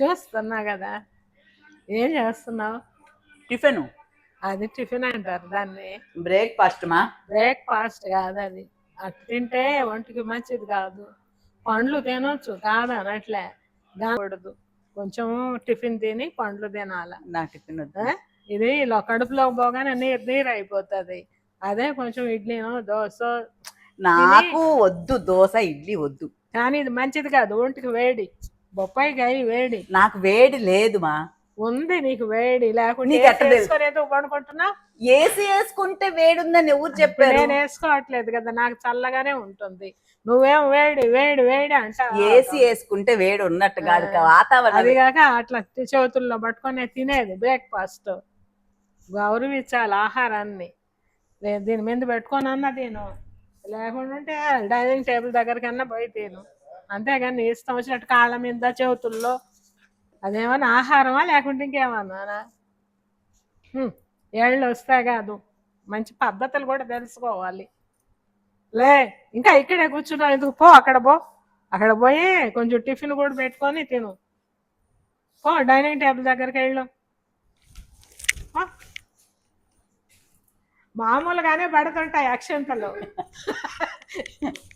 చూస్తున్నా కదా. ఏం చేస్తున్నావు? టిఫిన్? అది టిఫిన్ అంటారు దాన్ని. బ్రేక్ఫాస్ట్ మా బ్రేక్ఫాస్ట్ కాదు అది. అటు తింటే ఒంటికి మంచిది కాదు. పండ్లు తినొచ్చు కాదు అనట్లే. కాకూడదు కొంచెం టిఫిన్ తిని పండ్లు తినాల. నా టిఫిన్? ఇది ఇలా కడుపులోకి పోగానే నీరు నీరు అయిపోతుంది. అదే కొంచెం ఇడ్లీనో దోశ నాకు వద్దు దోశ ఇడ్లీ వద్దు. కానీ ఇది మంచిది కాదు. ఒంటికి వేడి. బొప్పాయికాయ వేడి. నాకు వేడి లేదు మా. ఉంది నీకు వేడి. పడుకుంటున్నా? ఏసీ వేసుకుంటే వేడి ఉందని ఎవరు చెప్పారు? నేను వేసుకోవట్లేదు కదా. నాకు చల్లగానే ఉంటుంది. నువ్వేం వేడి వేడి వేడి అంటా ఏసీ వేసుకుంటే వేడి ఉన్నట్టు కాదు వాతావరణం. అది కాక అట్లా చేతుల్లో పట్టుకొని తినేది బ్రేక్ఫాస్ట్ గౌరవించాలి ఆహారాన్ని. దీని మీద పెట్టుకొని అన్న తిను. లేకుంటే డైనింగ్ టేబుల్ దగ్గరకన్నా పోయి తిను. అంతేగాని ఇష్టం వచ్చినట్టు కాళ్ళ మీద చేతుల్లో. అదేమన్నా ఆహారమా లేకుంటే ఇంకేమన్నా ఏళ్ళు వస్తే కాదు. మంచి పద్ధతులు కూడా తెలుసుకోవాలి. లే ఇంకా ఇక్కడే కూర్చున్నావు ఎందుకు? పో అక్కడ పో. అక్కడ పోయి కొంచెం టిఫిన్ కూడా పెట్టుకొని తిను. పో డైనింగ్ టేబుల్ దగ్గరికి వెళ్ళు. మామూలుగానే పడుతుంటాయి అక్షంతలు